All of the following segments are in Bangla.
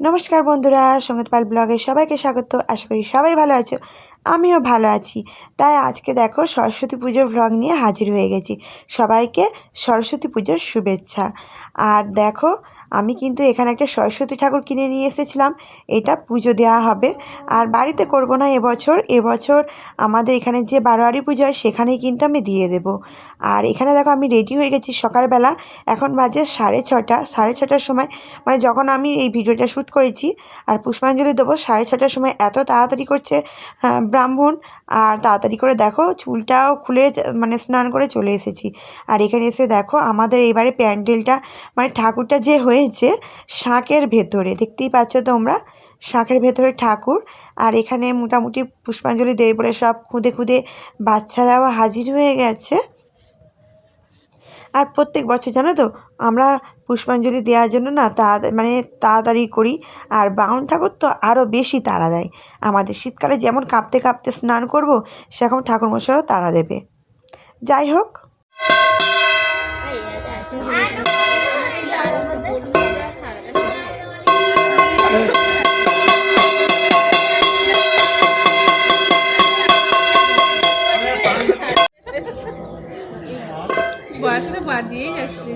নমস্কার বন্ধুরা, সংগীত পাল ব্লগে সবাইকে স্বাগত। আশা করি সবাই ভালো আছো, আমিও ভালো আছি। তাই আজকে দেখো সরস্বতী পুজোর ব্লগ নিয়ে হাজির হয়ে গেছি। সবাইকে সরস্বতী পুজোর শুভেচ্ছা। আর দেখো আমি কিন্তু এখানে একটা সরস্বতী ঠাকুর কিনে নিয়ে এসেছিলাম। এটা পুজো দেওয়া হবে। আর বাড়িতে করব না এবছর। এবছর আমাদের এখানে যে বারোয়ারি পুজো হয়, সেখানেই কিন্তু আমি দিয়ে দেব। আর এখানে দেখো আমি রেডি হয়ে গেছি সকালবেলা। এখন বাজে সাড়ে ছটা। সাড়ে ছটার সময় মানে যখন আমি এই ভিডিওটা শ্যুট করেছি, আর পুষ্পাঞ্জলি দেবো, সাড়ে ছটার সময় এত তাড়াতাড়ি করছে ব্রাহ্মণ। আর তাড়াতাড়ি করে দেখো চুলটাও খুলে মানে স্নান করে চলে এসেছি। আর এখানে এসে দেখো আমাদের এবারে প্যান্ডেলটা মানে ঠাকুরটা যে হয়েছে শাঁখের ভেতরে, দেখতেই পাচ্ছ তোমরা? শাঁখের ভেতরে ঠাকুর, আর এখানে মোটামুটি পুষ্পাঞ্জলি দেবে বলে সব খুঁদে খুঁদে বাচ্চারাও হাজির হয়ে গেছে। আর প্রত্যেক বছর জানো তো, আমরা পুষ্পাঞ্জলি দেওয়ার জন্য না তাড়া মানে তাড়াতাড়ি করি, আর বাউন ঠাকুর তো আরও বেশি তাড়া দেয়। আমাদের শীতকালে যেমন কাঁপতে কাঁপতে স্নান করব, সেরকম ঠাকুরমশাইও তাড়া দেবে। যাই হোক। বাজিয়ে যাচ্ছে।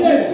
যে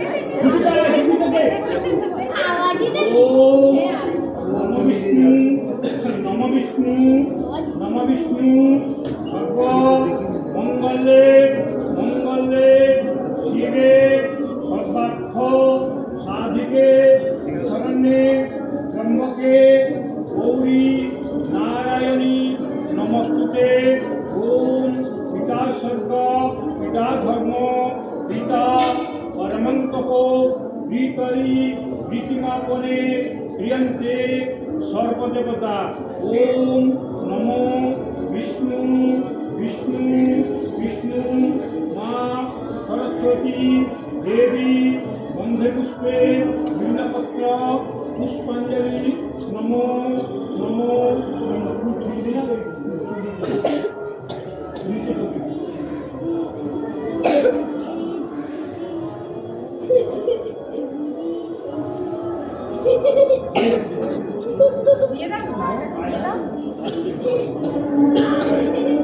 দেবী বন্ধে পুষ্পে বিন্নপত্র পুষ্পাঞ্জলি নম নম নম ফুল ছুঁয়ে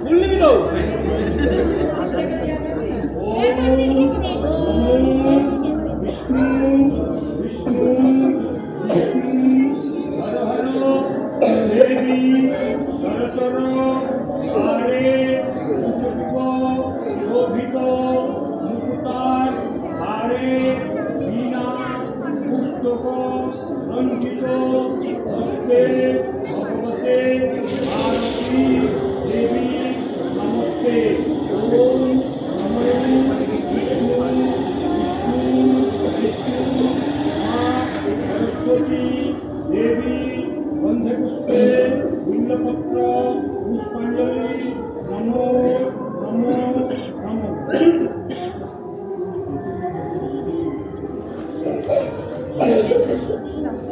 ফুল নিবি তো। বিষ্ণু রঞ্জিত হস্তে ভগবতে আরতি দেবী নমস্তে ওম সরস্বতী দেবী গন্ধে বিল্লপত্র thank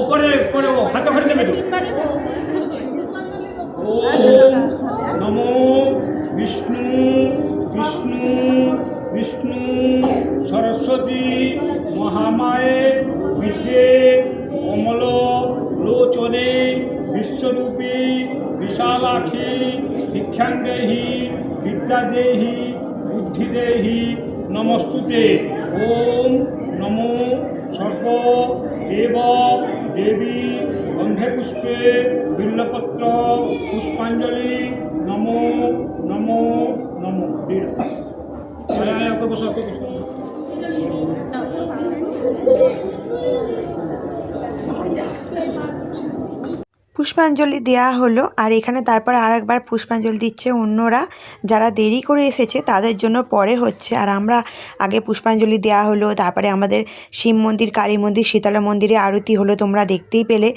ওপরে পরে ও, হাতে হাতে দেবে ওম নমো বিষ্ণু বিষ্ণু বিষ্ণু, সরস্বতী মহামায়ে, বিদ্যে কমল লোচনে, বিশ্বরূপী বিশালাক্ষী ভিক্ষাঙ্গেহি, বিদ্যাদেহি, বুদ্ধিদেহি, নমস্তুতে। ওম নমো সর্ব দেবী গন্ধে পুষ্পে বিল্লপত্র পুষ্পাঞ্জলি নমো নমো নমো। বসো পুষ্পাঞ্জলি দেওয়া হলো, আর এখানে তারপর আর একবার পুষ্পাঞ্জলি দিচ্ছে অন্যরা। যারা দেরি করে এসেছে, তাদের জন্য পরে হচ্ছে। আর আমরা আগে পুষ্পাঞ্জলি দেওয়া হলো, তারপরে আমাদের শিব মন্দির, কালী মন্দির, শীতলা মন্দিরে আরতি হলো, তোমরা দেখতেই পেলে।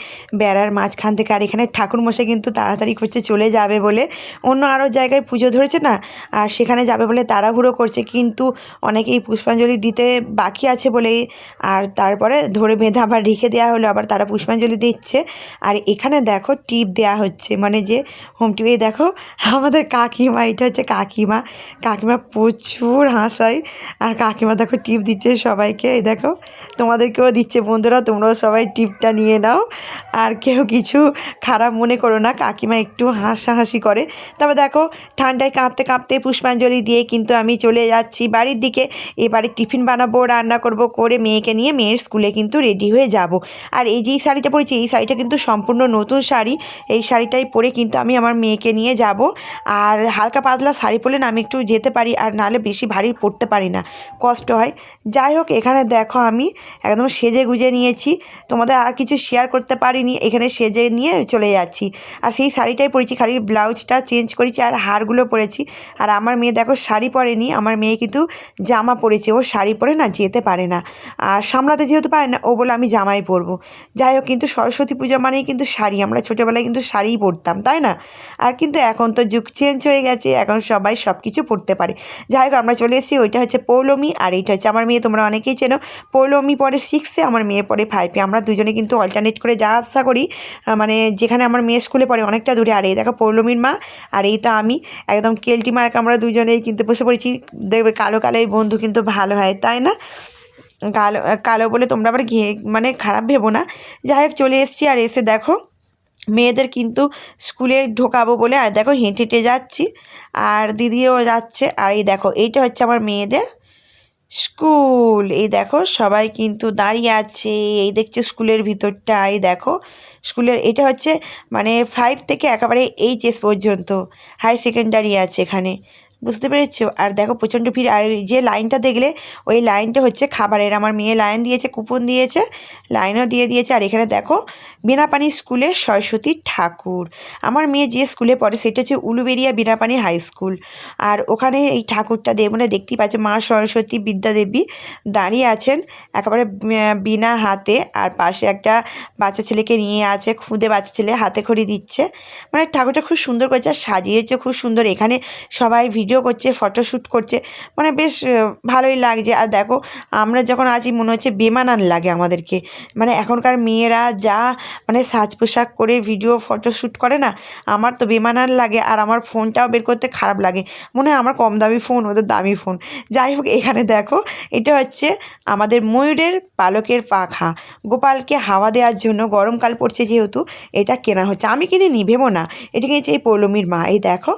বেড়ার মাঝখান থেকে, আর এখানে ঠাকুরমশাই কিন্তু তাড়াতাড়ি করছে চলে যাবে বলে অন্য আরও জায়গায় পুজো ধরেছে না? আর সেখানে যাবে বলে তাড়াহুড়ো করছে, কিন্তু অনেকেই পুষ্পাঞ্জলি দিতে বাকি আছে বলেই। আর তারপরে ধরে বেঁধে আবার রেখে দেওয়া হলো, আবার তারা পুষ্পাঞ্জলি দিচ্ছে। আর এখানে দেখো টিপ দেওয়া হচ্ছে। মানে যে হোম টিপে দেখো, আমাদের কাকিমা, এটা হচ্ছে কাকিমা। কাকিমা প্রচুর হাসায়। আর কাকিমা দেখো টিপ দিচ্ছে সবাইকে। এই দেখো, তোমাদেরকেও দিচ্ছে বন্ধুরা, তোমরাও সবাই টিপটা নিয়ে নাও। আর কেউ কিছু খারাপ মনে করো না, কাকিমা একটু হাসাহাসি করে। তবে দেখো, ঠান্ডায় কাঁপতে কাঁপতে পুষ্পাঞ্জলি দিয়ে কিন্তু আমি চলে যাচ্ছি বাড়ির দিকে। এবারে টিফিন বানাবো, রান্না করব, করে মেয়েকে নিয়ে মেয়ের স্কুলে কিন্তু রেডি হয়ে যাব। আর এই যেই শাড়িটা পরেছি, এই শাড়িটা কিন্তু সম্পূর্ণ নতুন শাড়ি। এই শাড়িটাই পরে কিন্তু আমি আমার মেয়েকে নিয়ে যাব। আর হালকা পাতলা শাড়ি পরলে না আমি একটু যেতে পারি আর নাহলে বেশি ভারী পরতে পারি না, কষ্ট হয়। যাই হোক, এখানে দেখো আমি একদম সেজে গুজে নিয়েছি, তোমাদের আর কিছু শেয়ার করতে পারিনি, এখানে সেজে নিয়ে চলে যাচ্ছি। আর সেই শাড়িটাই পরেছি, খালি ব্লাউজটা চেঞ্জ করেছি আর হারগুলো পরেছি। আর আমার মেয়ে দেখো শাড়ি পরেনি, আমার মেয়ে কিন্তু জামা পরেছে, ও শাড়ি পরে না যেতে পারে না। আর সামলাতে যেহেতু পারে না, ও বলে আমি জামাই পরবো। যাই হোক, কিন্তু সরস্বতী পূজা মানেই কিন্তু শাড়ি, আমরা ছোটোবেলায় কিন্তু শাড়িই পরতাম, তাই না? আর কিন্তু এখন তো যুগ চেঞ্জ হয়ে গেছে, এখন সবাই সব কিছু পরতে পারে। যাই হোক, আমরা চলে এসেছি, ওইটা হচ্ছে পৌলমি আর এইটা হচ্ছে আমার মেয়ে, তোমরা অনেকেই চেনো। পৌলমি পরে সিক্সে আমার মেয়ে পরে ফাইভে আমরা দুজনে কিন্তু অল্টারনেট করে যা আশা করি মানে যেখানে আমার মেয়ে স্কুলে পড়ে অনেকটা দূরে। আর এই দেখো পৌলমির মা, আর এই তো আমি। একদম কেলটি মার্ক আমরা দুজনেই কিন্তু বসে পড়েছি। দেখবে কালো কালো এই বন্ধু কিন্তু ভালো হয়, তাই না? কালো কালো বলে তোমরা আবার ঘিয়ে মানে খারাপ ভেবো না। যাই হোক, চলে এসেছি আর এসে দেখো মেয়েদের কিন্তু স্কুলে ঢোকাবো বলে, আর দেখো হেঁটে হেঁটে যাচ্ছি, আর দিদিও যাচ্ছে, আর এই দেখো, এইটা হচ্ছে আমার মেয়েদের স্কুল। এই দেখো, সবাই কিন্তু দাঁড়িয়ে আছে, এই দেখছে স্কুলের ভিতরটা, এই দেখো, স্কুলের, এটা হচ্ছে মানে ফাইভ থেকে একেবারে এইচএস পর্যন্ত হায়ার সেকেন্ডারি আছে এখানে। বুঝতে পেরেছ? আর দেখো, প্রচণ্ড ভিড়। আর যে লাইনটা দেখলে, ওই লাইনটা হচ্ছে খাবারের। আমার মেয়ে লাইন দিয়েছে, কুপন দিয়েছে, লাইনও দিয়ে দিয়েছে। আর এখানে দেখো, বিনাপানি স্কুলে সরস্বতী ঠাকুর। আমার মেয়ে যে স্কুলে পড়ে, সেটা হচ্ছে উলুবেরিয়া বিনাপানি হাই স্কুল। আর ওখানে এই ঠাকুরটা দেব মানে দেখতেই পাচ্ছে, মা সরস্বতী বিদ্যাদেবী দাঁড়িয়ে আছেন একেবারে বিনা হাতে। আর পাশে একটা বাচ্চা ছেলেকে নিয়ে আছে, খুঁদে বাচ্চা ছেলে হাতে খড়ি দিচ্ছে। মানে ঠাকুরটা খুব সুন্দর করেছে, আর সাজিয়েছে খুব সুন্দর। এখানে সবাই করছে ফটোশ্যুট করছে মানে বেশ ভালোই লাগছে। আর দেখো, আমরা যখন আছি, মনে হচ্ছে বেমানান লাগে আমাদেরকে। মানে এখনকার মেয়েরা যা মানে সাজ পোশাক করে ভিডিও ফটোশ্যুট করে না, আমার তো বেমানান লাগে। আর আমার ফোনটাও বের করতে খারাপ লাগে। মনে হয় আমার কম দামি ফোন ওদের দামি ফোন যাই হোক, এখানে দেখো, এটা হচ্ছে আমাদের ময়ূরের পালকের পাখা। গোপালকে হাওয়া দেওয়ার জন্য গরমকাল পড়ছে যেহেতু, এটা কেনা হচ্ছে। আমি কিনে নিভেবো না। এটা কিনেছি এই পৌলমীর মা। এই দেখো,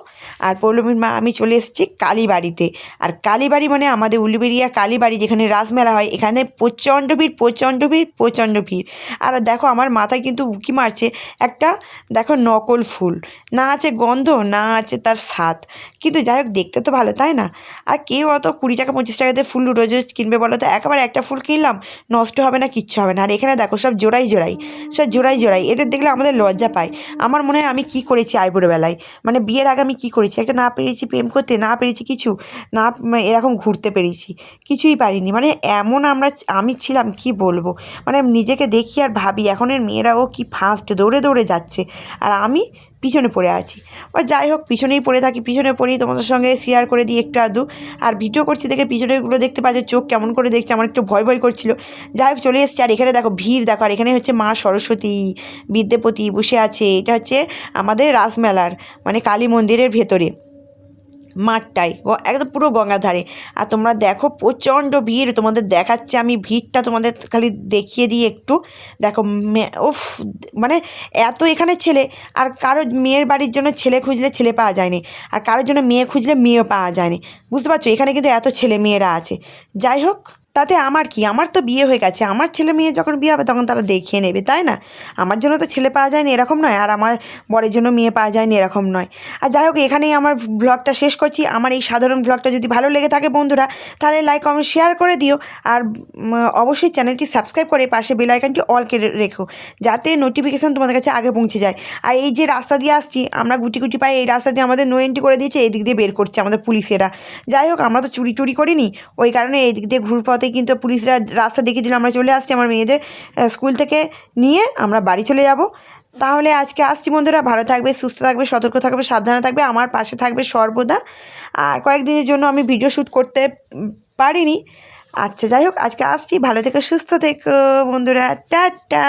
আর পৌলমীর মা, আমি চলে এসেছি কালীবাড়িতে। আর কালীবাড়ি মানে আমাদের উলুবেরিয়া কালীবাড়ি যেখানে রাসমেলা হয়, এখানে প্রচণ্ড ভিড় প্রচণ্ড ভিড় প্রচণ্ড ভিড়। আর দেখো আমার মাথায় কিন্তু উকি মারছে একটা, দেখো নকল ফুল। না আছে গন্ধ, না আছে তার স্বাদ। কিন্তু যাই হোক, দেখতে তো ভালো, তাই না? আর কেউ অত কুড়ি টাকা, পঁচিশ টাকাতে ফুল রোজ রোজ কিনবে বলো তো? একেবারে একটা ফুল কিনলাম, নষ্ট হবে না, কিচ্ছু হবে না। আর এখানে দেখো সব জোড়াই জোড়াই, সব জোড়াই জোড়াই। এদের দেখলে আমাদের লজ্জা পায়। আমার মনে হয় আমি কী করেছি আইবুড়োবেলায়? মানে বিয়ের আগে আমি কী করেছি? একটা না পেরেছি প্রেম করতে না পেরেছি কিছু, না এরকম ঘুরতে পেরেছি। কিছুই পারিনি। মানে এমন আমরা আমি ছিলাম, কি বলব? মানে নিজেকে দেখি আর ভাবি, এখনের মেয়েরাও কি ফাস্ট দৌড়ে দৌড়ে যাচ্ছে। আর আমি পিছনে পড়ে আছি। বা যাই হোক, পিছনেই পড়ে থাকি, পিছনে পড়েই তোমাদের সঙ্গে শেয়ার করে দিই একটু আধটু। আর ভিডিও করছি দেখে পিছনেরগুলো দেখতে পাচ্ছে, চোখ কেমন করে দেখছে, আমার একটু ভয় ভয় করছিল। যাই হোক, চলে এসছে। আর এখানে দেখো, ভিড় দেখো, আর এখানে হচ্ছে মা সরস্বতী, বিদ্যাপতি বসে আছে। এটা হচ্ছে আমাদের রাসমেলার মানে কালী মন্দিরের ভেতরে। মাঠটাই গ- একদম পুরো গঙ্গার ধারে আর তোমরা দেখো প্রচণ্ড ভিড়, তোমাদের দেখাচ্ছে আমি ভিড়টা তোমাদের খালি দেখিয়ে দিই একটু। দেখো উফ মানে এত এখানে ছেলে, আর কারও মেয়ের বাড়ির জন্য ছেলে খুঁজলে ছেলে পাওয়া যায়নি, আর কারোর জন্য মেয়ে খুঁজলে মেয়েও পাওয়া যায়নি। বুঝতে পারছ? এখানে কিন্তু এত ছেলে মেয়েরা আছে। যাই হোক তাতে আমার কি? আমার তো বিয়ে হয়ে গেছে। আমার ছেলে মেয়ে যখন বিয়ে হবে তখন তারা দেখিয়ে নেবে, তাই না? আমার জন্য তো ছেলে পাওয়া যায়নি এরকম নয়, আর আমার বরের জন্য মেয়ে পাওয়া যায়নি এরকম নয়। আর যাই হোক, এখানেই আমার ব্লগটা শেষ করছি। আমার এই সাধারণ ব্লগটা যদি ভালো লেগে থাকে বন্ধুরা, তাহলে লাইক কমেন্ট শেয়ার করে দিও। আর অবশ্যই চ্যানেলটি সাবস্ক্রাইব করে পাশে বেল আইকনটি অল করে রেখো, যাতে নোটিফিকেশান তোমাদের কাছে আগে পৌঁছে যায়। আর এই যে রাস্তা দিয়ে আসছি, আমরা গুটি গুটি পাই এই রাস্তা দিয়ে আমাদের নো এন্ট্রি করে দিয়েছে এই দিক দিয়ে বের করছে আমাদের পুলিশেরা। যাই হোক, আমরা তো চুরি টুরি করিনি, ওই কারণে এই দিক দিয়ে ঘুর পথে কিন্তু পুলিশরা রাস্তা দেখিয়ে দিলে, আমরা চলে আসছি আমার মেয়েদের স্কুল থেকে নিয়ে আমরা বাড়ি চলে যাব। তাহলে আজকে আসছি বন্ধুরা, ভালো থাকবে, সুস্থ থাকবে, সতর্ক থাকবে, সাবধানে থাকবে, আমার পাশে থাকবে সর্বদা। আর কয়েকদিনের জন্য আমি ভিডিও শ্যুট করতে পারিনি। আচ্ছা যাই হোক, আজকে আসছি, ভালো থেকে, সুস্থ থেকো বন্ধুরা, টাটা।